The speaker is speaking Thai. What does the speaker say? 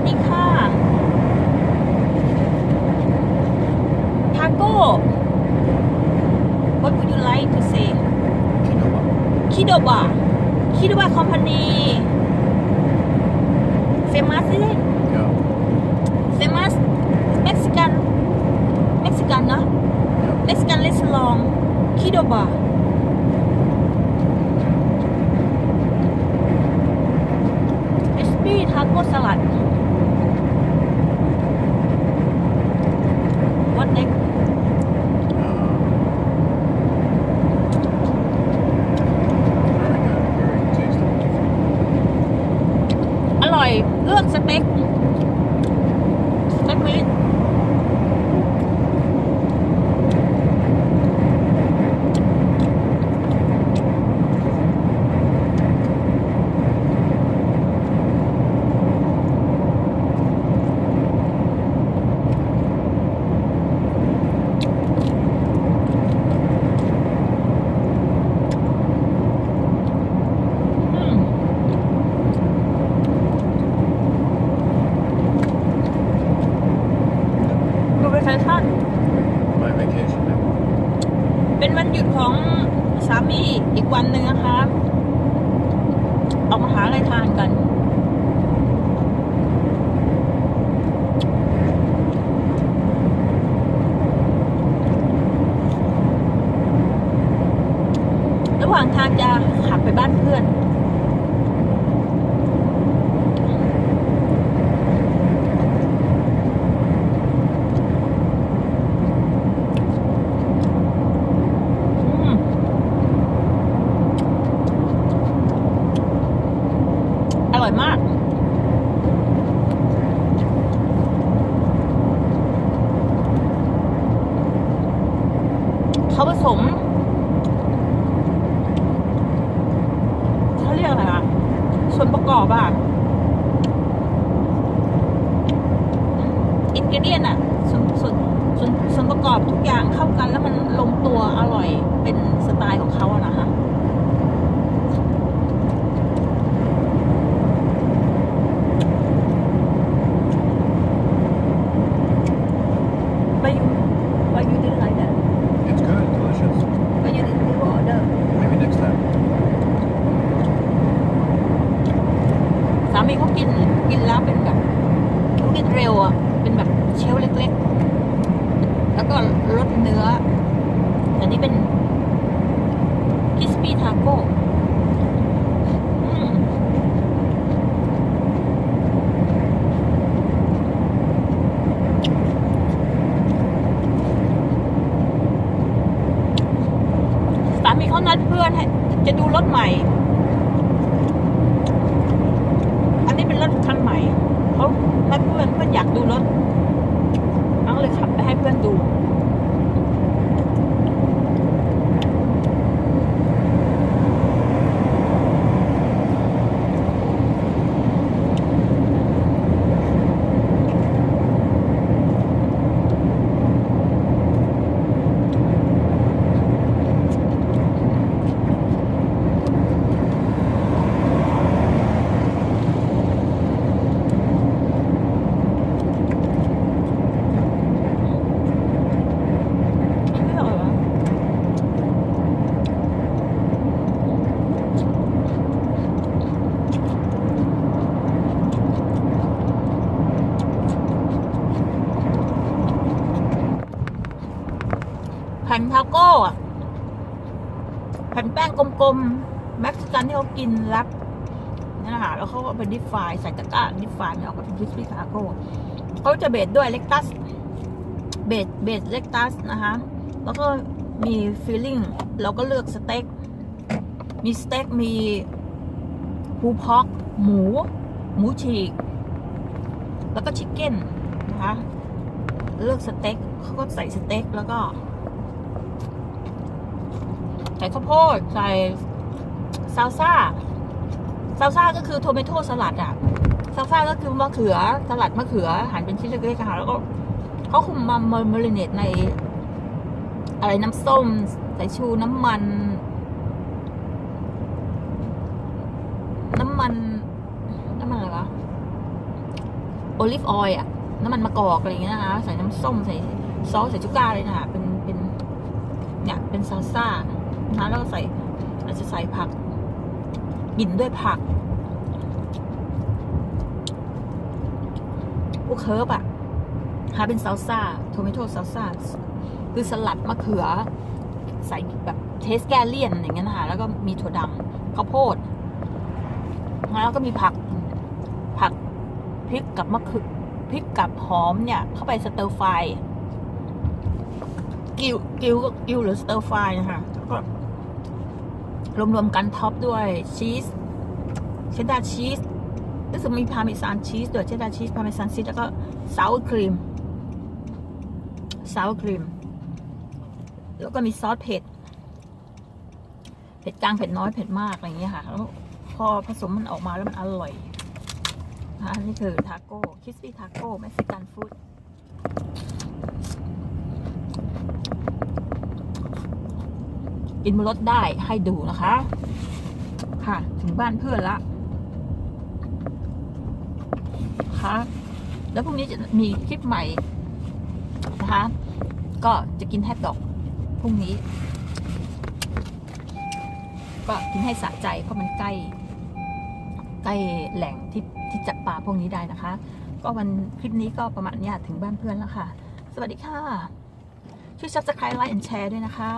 วัสดีค่ะ Taco What would you like to say Kidoba Kidoba Kidoba Company Famous is it Yeah Famous Mexican Mexican นะ Mexican restaurant Kidoba ไปแฟชั่น My vacation now. เป็นวันหยุดของสามีอีกวันหนึ่งนะคะออกมาหาอะไรทานกัน ระหว่างทางจะขับไปบ้านเพื่อน อืมอร่อยมาก เขาผส มเขาเรียกอะไรอะส่วนประกอบอะอินกเดียนอะส่วนส่วนส่วนส่วนประกอบทุกอย่างเข้ากันแล้วมันลงตัวอร่อยเป็นสไตล์ของเขาอะนะคะ But you, but you didn't like that. It's good. Delicious. But you didn't give order. Maybe next time. สามีเขากินกินแล้วเป็นแบบเขากินเร็วอะ เป็นแบบเชลฟ์เล็กๆ แล้วก็รสเนื้อ อันนี้เป็นคิสปี้ทาโก้สามี เขานัดเพื่อนให้จะดูรถใหม่ อันนี้เป็นรถคันใหม่เขานัดเพื่อนเพื่อนอยากดูรถน้องเลยขับไปให้เพื่อนดู ไม่อร่อยวะแผ่ นทาโก้แผ่นแป้งกลมๆ แม็กซิกันที่เขากินรับนั่นแหละค่ะแล้วเขาก็เอาไปดิฟายใส่ตะกร้าดิฟายเนี่ยออกมาเป็นคริสปี้ทาโก้เขาจะเบสด้วยเล็กตัสเบสเบสเล็กตัสนะคะ แล้วก็มีฟีลลิ่งเราก็เลือกสเต็ก มีสเต็กมีฮูพอก หมู หมูฉีก แล้วก็ชิคเก้นนะคะ เลือกสเต็กเขาก็ใส่สเต็กแล้วก็ ใส่ข้าวโพดใส่ซาลซ่าซาลซ่าก็คือโทเมโต้สลัดอะซาลซ่าก็คือมะเขือสลัดมะเขือหั่นเป็นชิ้นเล็กๆค่ะแล้วก็เขาคุมมามาริเนตใน อะไรน้ำส้มใส่ชูน้ำมัน น้ำมันน้ำมันอะไรวะโอลิฟออยล์อะน้ำมันมะกอกอะไรอย่างเงี้ยนะคะใส่น้ำส้มใส่ซอสใส่ชูการ์เลยนะคะเป็นเป็นเนี่ยเป็นซาลซ่า นะแล้วก็ใส่ อาจจะใส่ผัก กินด้วยผักพวกเคิร์บอะหาเป็นซาลซ่าโทเมโตซาลซ่าคือสลัดมะเขือ ใส่แบบเทสแกเลียนอย่างเงี้ยนะคะแล้วก็มีถั่วดำข้าวโพดแล้วก็มีผัก ผักพริกกับมะเขือพริกกับหอมเนี่ย เข้าไปสเตอร์ไฟกิวกิวก็กิวหรือสเตอร์ไฟนะคะก็ รวมๆกันท็อปด้วยชีสเชดดาร์ชีสรู้สึกมีพาเมซานชีสด้วยเชดดาร์ชีสพาเมซานชีสแล้วก็ซาวครีมซาวครีม แล้วก็มีซอสเผ็ด เผ็ดกลางเผ็ดน้อยเผ็ดมากอะไรอย่างเงี้ยค่ะแล้วพอผสมมันออกมาแล้วมันอร่อยนะนี่คือทาโก้คิสปี้ทาโก้เม็กซิกันฟู้ด กินบนรถได้ให้ดูนะคะ ค่ะ ถึงบ้านเพื่อนละค่ะแล้วพรุ่งนี้จะมีคลิปใหม่นะคะ ก็จะกินแฮทดอกพรุ่งนี้ ก็กินให้สะใจเพราะมันใกล้ ใกล้แหล่งที่ที่จับปลาพวกนี้ได้นะคะ ก็วันคลิปนี้ก็ประมาณเนี้ยถึงบ้านเพื่อนแล้วค่ะ สวัสดีค่ะ ช่วย subscribe like and share ด้วยนะคะ